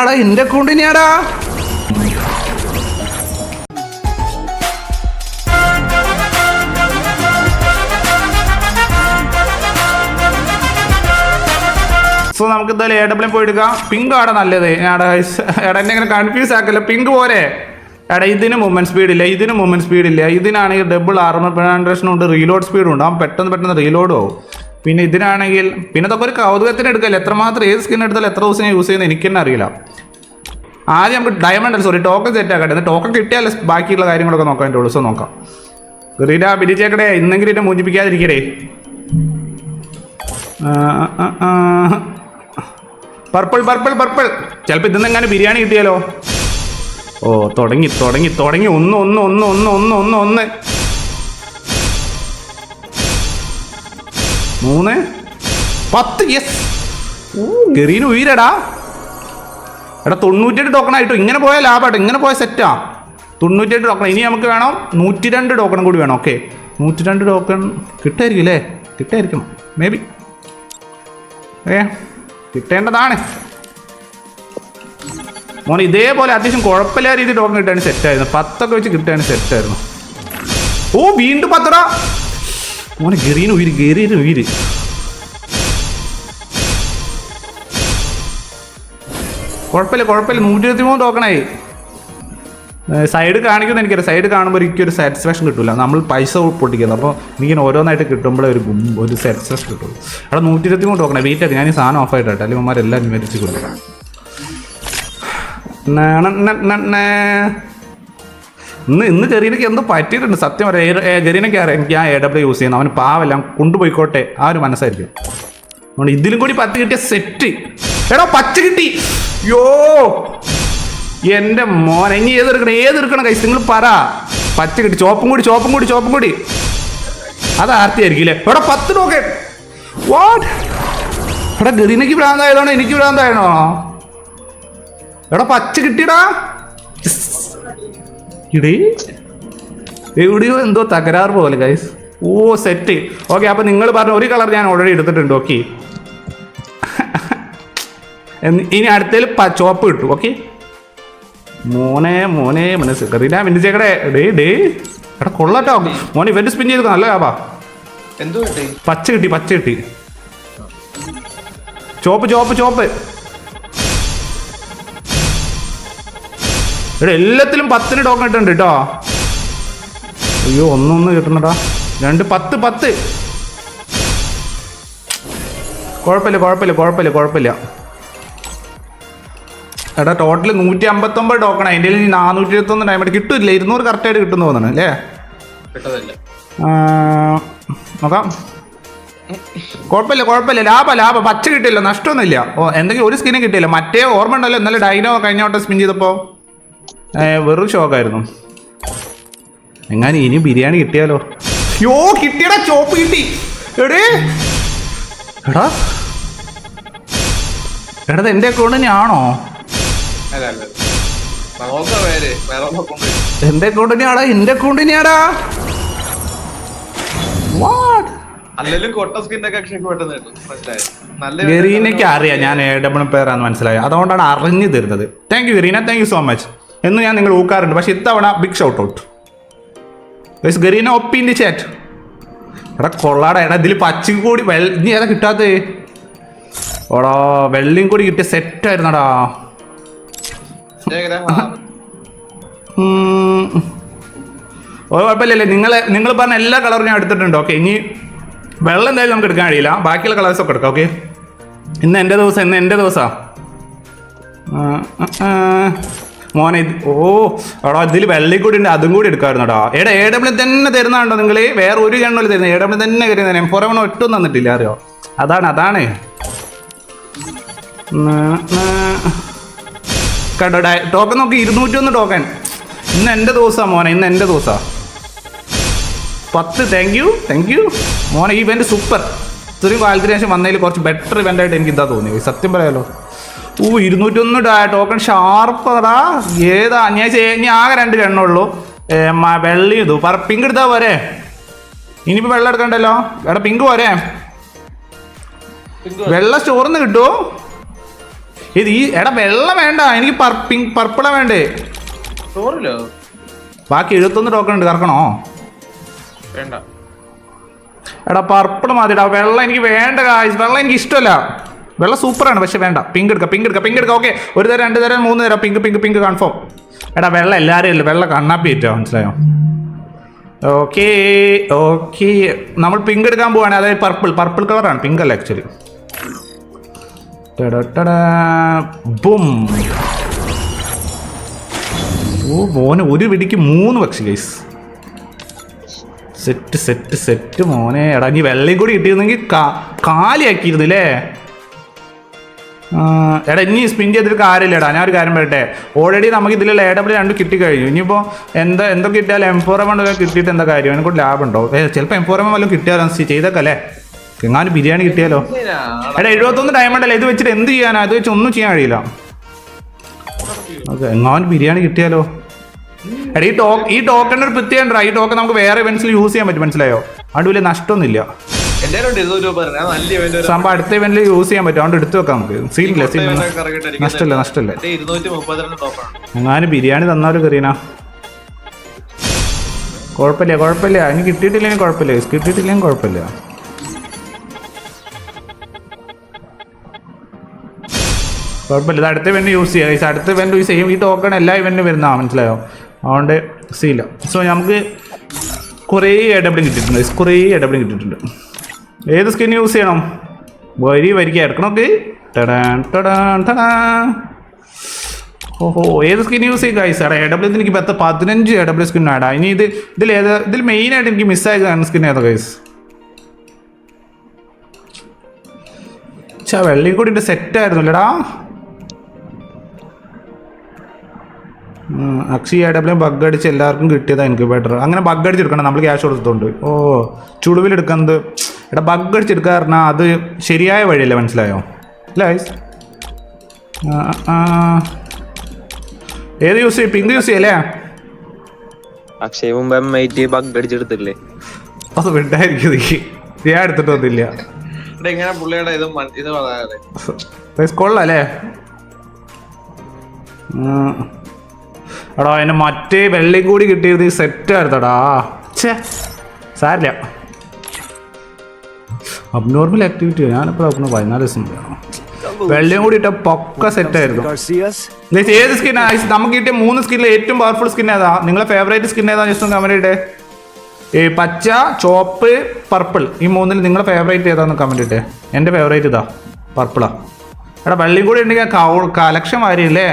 എടാ എന്റെ അക്കൗണ്ടിനെയാടാ സോ നമുക്ക് എന്തായാലും എ ഡബ്ല്യൂ പോയി എടുക്കാം പിങ്ക് ആണ് നല്ലത്. എടാ എടാ എന്നെ ഇങ്ങനെ കൺഫ്യൂസ് ആക്കല്ല. പിങ്ക് പോരെ. എടാ ഇതിന് മൂവ്മെന്റ് സ്പീഡ് ഇല്ല. ഇതിന് മൂവ്മെന്റ് സ്പീഡ് ഇല്ല. ഇതിനാണെങ്കിൽ ഡബിൾ ആർമർ പെനാൻഡ്രേഷനും ഉണ്ട്. റീലോഡ് സ്പീഡും ഉണ്ട്. അവൻ പെട്ടെന്ന് പെട്ടെന്ന് റീലോഡ് ആവും. പിന്നെ ഇതിനാണെങ്കിൽ പിന്നെ ഇതൊക്കെ ഒരു കൗതുകത്തിന് എടുക്കല്ലേ? എത്രമാത്രം ഏത് സ്കിൻ എടുത്താലും എത്ര ദിവസം യൂസ് ചെയ്യുന്നത് എനിക്ക് തന്നെ അറിയില്ല. ആദ്യം നമുക്ക് ഡയമണ്ട് അല്ല സോറി ടോക്കൺ സെറ്റ് ആക്കട്ടെ. ടോക്കൺ കിട്ടിയാലേ ബാക്കിയുള്ള കാര്യങ്ങളൊക്കെ നോക്കാൻ എന്റെ ഉത്സവം നോക്കാം. റീഡ ബിരിച്ചേക്കടേ ഇന്നെങ്കിലും എന്നെ മോചിപ്പിക്കാതിരിക്കടേ പർപ്പിൾ പർപ്പിൾ പർപ്പിൾ ചിലപ്പോൾ ഇതിന്ന് എങ്ങനെ ബിരിയാണി കിട്ടിയാലോ? ഓ തുടങ്ങി തുടങ്ങി തുടങ്ങി. ഒന്ന് ഒന്ന് ഒന്ന് ഒന്ന് ഒന്ന് ഒന്ന് ഒന്ന്. മൂന്ന്. പത്ത്. യെസ് ഗറീന് ഉയരടാ. എടാ തൊണ്ണൂറ്റെട്ട് ടോക്കൺ ആയിട്ടോ. ഇങ്ങനെ പോയാൽ ലാഭമായിട്ടോ ഇങ്ങനെ പോയാൽ സെറ്റാ തൊണ്ണൂറ്റെട്ട് ടോക്കൺ ഇനി നമുക്ക് വേണം നൂറ്റി രണ്ട് ടോക്കൺ കൂടി വേണം. ഓക്കെ നൂറ്റി രണ്ട് ടോക്കൺ കിട്ടായിരിക്കും അല്ലേ? കിട്ടായിരിക്കും. മേ ബി ഏ കിട്ടേണ്ടതാണ്. മോനെ ഇതേപോലെ അത്യാവശ്യം കുഴപ്പമില്ലാ രീതിയിൽ ടോക്കൺ കിട്ടാൻ സെറ്റായിരുന്നു പത്തൊക്കെ വെച്ച് കിട്ടാൻ സെറ്റായിരുന്നു ഓ വീണ്ടും പത്തടാ. മോനെ ഗെറീന് ഉയിര് ഗെറീന് ഉയിര്. കുഴപ്പമില്ല കുഴപ്പമില്ല. നൂറ്റി ഇരുപത്തി മൂന്ന് ടോക്കണായി സൈഡ് കാണിക്കുന്ന എനിക്കറിയാം. സൈഡ് കാണുമ്പോൾ എനിക്കൊരു സാറ്റിസ്ഫാക്ഷൻ കിട്ടില്ല നമ്മൾ പൈസ പൊട്ടിക്കുന്നത് അപ്പോൾ എനിക്കിങ്ങനെ ഓരോന്നായിട്ട് കിട്ടുമ്പോഴേ ഒരു ഒരു സാറ്റിസ്ഫാക്ഷൻ കിട്ടുള്ളൂ. അവിടെ നൂറ്റി ഇരുപത്തി മൂന്ന് ടോക്കണേ വെയിറ്റ് ഞാൻ ഈ സാധനം ഓഫ് ആയിട്ട്? അല്ലെങ്കിൽ ഉമ്മാരെല്ലാം മേടിച്ച് കൊടുക്കാം ഇന്ന് ഇന്ന് ഗരീനയ്ക്ക് എന്ത് പറ്റിയിട്ടുണ്ട്. സത്യം പറയാം. ഗരീനയ്ക്ക് അറിയാം. എനിക്ക് ആ എ ഡബ്ല്യൂ യൂസ് ചെയ്യുന്നത് അവന് പാവെല്ലാം കൊണ്ടുപോയിക്കോട്ടെ. ആ ഒരു മനസ്സായിരിക്കും. അതുകൊണ്ട് ഇതിലും കൂടി പത്ത് കിട്ടിയ സെറ്റ് എടോ പച്ച കിട്ടി. യോ എന്റെ മോൻ ഇനി ഏതെടുക്കണം? ഏതെടുക്കണം കൈസ് നിങ്ങൾ പറ. പച്ച കിട്ടി. ചോപ്പും കൂടി ചോപ്പും കൂടി ചോപ്പും കൂടി. അത് ആർത്തിയായിരിക്കും അല്ലേ എവിടെ പത്ത് നോക്കേ. വാട്ട് എടാ ഗരീനയ്ക്ക് ഭ്രാന്തായതാണോ? എനിക്ക് ഭ്രാന്തായണോ എടാ പച്ച കിട്ടിയടാ. ഇടേ എവിടെയോ എന്തോ തകരാറ് പോലെ ഗൈസ് ഓ സെറ്റ് ഓക്കെ അപ്പൊ നിങ്ങൾ പറഞ്ഞ ഒരു കളർ ഞാൻ ഓൾറെഡി എടുത്തിട്ടുണ്ട് ഓക്കെ ഇനി അടുത്തതിൽ ചോപ്പ് കിട്ടും ഓക്കെ മോനെ മോനെ മനസ്സ് കറിയില്ല മിന്നിച്ചേക്കടെ ഡേ ഡേ എടാ കൊള്ളട്ടോ. മോനെ ഇവന്റ് സ്പിൻ ചെയ്ത് നല്ല ലാഭാ. പച്ച കിട്ടി പച്ച കിട്ടി. ചോപ്പ് ചോപ്പ് ചോപ്പ് ഇവിടെ എല്ലാത്തിലും പത്തിന് ടോക്കൺ ഇട്ടുണ്ട് കേട്ടോ അയ്യോ ഒന്നൊന്ന് കിട്ടണടാ. രണ്ട് പത്ത് പത്ത്. കുഴപ്പമില്ല കുഴപ്പമില്ല കുഴപ്പമില്ല കുഴപ്പമില്ല. എടാ ടോട്ടൽ നൂറ്റി അമ്പത്തൊമ്പത് ടോക്കൺ അതിന്റെ ഇനി നാനൂറ്റി ഇരുപത്തൊന്ന് ടൈം കിട്ടില്ല. ഇരുന്നൂറ് കറക്റ്റായിട്ട് കിട്ടുന്നു തോന്നുന്നു അല്ലേ? നോക്കാം. കുഴപ്പമില്ല കുഴപ്പമില്ല. ലാഭ ലാഭ. പച്ച കിട്ടില്ല നഷ്ടമൊന്നുമില്ല. ഓ എന്തെങ്കിലും ഒരു സ്കിന്നും കിട്ടില്ല മറ്റേ ഓർമ്മ ഉണ്ടല്ലോ ഇന്നലെ ഡൈനോ കഴിഞ്ഞോട്ടെ സ്പിൻ ചെയ്തപ്പോൾ വെറും ഷോക്കായിരുന്നു എങ്ങാനും ഇനി ബിരിയാണി കിട്ടിയാലോ? യോ കിട്ടിയടാ ചോപ്പ് കിട്ടി. എടേ. എടാ. എടാ എന്റെ അക്കൗണ്ട് തന്നെയാണോ? എന്റെ അക്കൗണ്ട് തന്നെയാടാ എന്റെ അക്കൗണ്ട് തന്നെയാടാ. നല്ല ഗരീനയ്ക്ക് അറിയാം ഞാൻ ഏഡബിൾ ഡബിൾ പേരാന്ന് മനസ്സിലായി? അതുകൊണ്ടാണ് അറിഞ്ഞു തരുന്നത് thank you Garena. Thank you so much എന്ന് ഞാൻ നിങ്ങൾ ഊക്കാറുണ്ട്. പക്ഷെ ഇത്തവണ big shout out guys Garena ഒപ്പിന്റെ chat എടാ കൊള്ളാടാ. എടാ ഇതിൽ പച്ചും കൂടി വെള്ള ഇനി ഏതാ കിട്ടാത്തേ? ഓടാ വെള്ളിയും കൂടി കിട്ടിയ സെറ്റായിരുന്നടാ. ഓ കുഴപ്പമില്ലല്ലേ. നിങ്ങൾ നിങ്ങൾ പറഞ്ഞ എല്ലാ കളറും ഞാൻ എടുത്തിട്ടുണ്ട്. ഓക്കെ ഇനി വെള്ളം എന്തായാലും നമുക്ക് എടുക്കാൻ കഴിയില്ല. ബാക്കിയുള്ള കളേഴ്സ് ഒക്കെ എടുക്കാം. ഓക്കെ ഇന്ന് എന്റെ ദിവസം ഇന്ന് എന്റെ ദിവസമാണ് മോനെ ഓ എടാ ഇതിൽ വെള്ളി കൂടി ഉണ്ട് അതും കൂടി എടുക്കാറുണ്ടോ എടാ എ ഡബ്ല്യൂ തന്നെ തരുന്നതാണ്ടോ നിങ്ങൾ വേറെ ഒരു ഗണ്ണോൽ തരുന്നത്. ഡബ്ല്യൂ തന്നെ കരുതുന്നത് എം ഒട്ടും തന്നിട്ടില്ല അറിയോ? അതാണ് അതാണ്. കേട്ടോ ടോക്കൺ നോക്കി ഇരുന്നൂറ്റി ഒന്ന് ടോക്കൺ. ഇന്ന് എന്റെ ദിവസമാണ് മോനെ ഇന്ന് എന്റെ ദിവസമാണ് പത്ത് താങ്ക് യു താങ്ക് യു മോനെ ഈ ഇവന്റ് സൂപ്പർ ഇത്രയും കാലത്തിന് ശേഷം വന്നതിൽ കുറച്ച് ബെറ്റർ ഇവന്റ് ആയിട്ട് എനിക്ക് ഇതാ തോന്നി. സത്യം പറയാലോ. ഓ ഇരുന്നൂറ്റൊന്ന് ടോക്കൺ ഷാർപ്പടാ ഏതാ ഞാൻ ഇനി ആകെ രണ്ട് എണ്ണുള്ളൂ വെള്ളി ഇതു. പറ പിങ്ക് എടുത്താ പോരെ? ഇനിയിപ്പോ വെള്ളം എടുക്കണ്ടല്ലോ? എടാ പിങ്ക് പോരെ? വെള്ള സ്റ്റോറിന്ന് കിട്ടുമോ ഇത് ഈ എടാ വെള്ളം വേണ്ട. എനിക്ക് പിങ്ക് പർപ്പിളാ വേണ്ടേ. സ്റ്റോറിലോ ബാക്കി എഴുപത്തൊന്ന് ടോക്കൺ ഉണ്ട്. കറക്കണോ? വേണ്ട. എടാ പർപ്പിൾ മതിടാ. വെള്ളം എനിക്ക് വേണ്ട കാശ് വെള്ളം എനിക്ക് ഇഷ്ടമല്ല. വെള്ളം സൂപ്പറാണ് പക്ഷെ വേണ്ട. പിങ്ക് എടുക്കാം പിങ്ക് എടുക്കാം പിങ്ക് എടുക്കാം ഓക്കെ ഒരു തരം രണ്ട് തരം മൂന്ന് തരം പിങ്ക് പിങ്ക് പിങ്ക് കൺഫേം എടാ വെള്ളം എല്ലാവരും ഇല്ല വെള്ളം കണ്ണാപ്പി ഇട്ടോ മനസ്സിലായോ? ഓക്കെ ഓക്കെ നമ്മൾ പിങ്ക് എടുക്കാൻ പോവാണ്. അതായത് പർപ്പിൾ പർപ്പിൾ കളറാണ് പിങ്ക് അല്ല ആക്ച്വലി ബും. ഓ മോനെ ഒരു വെടിക്ക് മൂന്ന് പക്ഷി ഗൈസ് സെറ്റ് സെറ്റ് സെറ്റ് മോനെ. എടാ നീ വെള്ളയും കൂടി കിട്ടിയിരുന്നെങ്കിൽ കാലിയാക്കിയിരുന്നില്ലേ എടാ ഇനി സ്പിൻ ചെയ്തിട്ട് കാര്യമില്ലടാ. ഞാൻ ഒരു കാര്യം പറയട്ടെ. ഓൾറെഡി നമുക്ക് ഇതിലുള്ള എ ഡബ്ല്യൂ രണ്ട് കിട്ടിക്കഴിഞ്ഞു. ഇനിയിപ്പോൾ എന്താ എന്തൊക്കെ കിട്ടിയാലും എം ഫോർ എം കിട്ടിയിട്ട് എന്താ കാര്യം? അതിനെ കൂടി ലാഭമുണ്ടോ ചിലപ്പോൾ എം ഫോർ എം വല്ലതും കിട്ടിയാലോ? ചെയ്തേക്കല്ലേ എങ്ങാനും ബിരിയാണി കിട്ടിയാലോ? എടാ എഴുപത്തൊന്ന് ഡയമണ്ട് അല്ലേ? ഇത് വെച്ചിട്ട് എന്ത് ചെയ്യാനാ? ഇത് വെച്ച് ഒന്നും ചെയ്യാൻ കഴിയില്ല. ഓക്കെ എങ്ങാനും ബിരിയാണി കിട്ടിയാലോ? എടാ ഈ ടോക്ക് ഈ ടോക്കണിന്റെ ഒരു പ്രത്യേകം ഈ ടോക്കൺ നമുക്ക് വേറെ ഇവൻസിൽ യൂസ് ചെയ്യാൻ പറ്റും. മനസ്സിലായോ? അതുപോലെ നഷ്ടമൊന്നുമില്ല. സംഭവം അടുത്ത ഇവന്റിൽ യൂസ് ചെയ്യാൻ പറ്റും. അതുകൊണ്ട് എടുത്തു വെക്കാം നമുക്ക്. സീനില്ല സീനില്ല നഷ്ടമില്ല നഷ്ടമില്ല. എങ്ങാനും ബിരിയാണി തന്നാലും കറീന കുഴപ്പമില്ല കുഴപ്പമില്ല. ഇനി കിട്ടിയിട്ടില്ലെങ്കിൽ കുഴപ്പമില്ല. കിട്ടിയിട്ടില്ലെങ്കിൽ കുഴപ്പമില്ല. കുഴപ്പമില്ല. ഇത് അടുത്ത ഇവന്റ് യൂസ് ചെയ്യാം. ഈ അടുത്ത ഇവന്റ് യൂസ് ചെയ്യും. ഈ ടോക്കൺ എല്ലാ ഇവന്റിനും വരുന്നതാ. മനസ്സിലായോ? അതുകൊണ്ട് സീല സോ നമുക്ക് കുറേ ഇടപെടും കിട്ടിയിട്ടുണ്ട്. കുറേ ഇടപെടും കിട്ടിയിട്ടുണ്ട്. ഏത് സ്കിൻ യൂസ് ചെയ്യണം? വരി വരിക എടുക്കണമൊക്കെ ടടാൻ ഓഹോ ഏത് സ്കിൻ യൂസ് ചെയ്യും ഗൈസ് എടാ എ ഡബ്ല്യൂ എനിക്ക് പത്ത് പതിനഞ്ച് എ ഡബ്ല്യൂ സ്കിൻ ആടാ ഇനി ഇത് ഇതിൽ ഏത് ഇതിൽ മെയിനായിട്ട് എനിക്ക് മിസ്സായ സ്കിൻ ഏതാ ഗൈസ് ചാ കൂടി സെറ്റ് ആയിരുന്നില്ലടാ അക്ഷി എ ഡബ്ല്യൂ ബഗ് അടിച്ച് എല്ലാവർക്കും കിട്ടിയതാണ് എനിക്ക് ബെറ്റർ അങ്ങനെ ബഗ് അടിച്ച് അടിച്ചെടുക്കണം നമ്മൾ ക്യാഷ് കൊടുത്തിട്ടുണ്ട്. ഓ ചുളിവിലെടുക്കുന്നത് എടാ ബഗ് അടിച്ചെടുക്കുക പറഞ്ഞാൽ അത് ശരിയായ വഴിയല്ല മനസ്സിലായോ? അല്ല ഗൈസ്. ഏത് യൂസ് ചെയ്യും? പിങ്ക് യൂസ് ചെയ്യല്ലേ? അക്ഷയ് മുമ്പ് എം ഐ ടി ബഗ് അടിച്ചെടുത്തില്ലേ അത് വിട്ടായിരിക്കും ഞാൻ എടുത്തിട്ട് വന്നില്ല. ഇങ്ങനെ പുള്ളിയുടെ ഇത് ഇത് പറയാതെ കൊള്ളാല്ലേ എടാ അതിന് മറ്റേ വെള്ളയും കൂടി കിട്ടിയത് സെറ്റ് ആയിരുന്നടാ. ഛേ സാരില്ല അബ്നോർമൽ ആക്ടിവിറ്റി ഞാനിപ്പോൾ നോക്കുന്ന പതിനാല് ദിവസം വെള്ളയും കൂടി ഇട്ട പൊക്ക സെറ്റ് ആയിരുന്നു. ഏത് സ്കിൻ നമുക്ക് കിട്ടിയ മൂന്ന് സ്കിന്നിൽ ഏറ്റവും പവർഫുൾ സ്കിൻ ഏതാ? നിങ്ങളെ ഫേവറേറ്റ് സ്കിൻ ഏതാ ജസ്റ്റ് കമന്റ് ഈ പച്ച ചോപ്പ് പർപ്പിൾ ഈ മൂന്നിൽ നിങ്ങളെ ഫേവറേറ്റ് ഏതാന്ന് കമന്റ് ഇട്ടേ എന്റെ ഫേവറേറ്റ് ഇതാ പർപ്പിളാ എടാ വെള്ളിയും കൂടി ഉണ്ടെങ്കിൽ കളക്ഷൻ വാരിയല്ലേ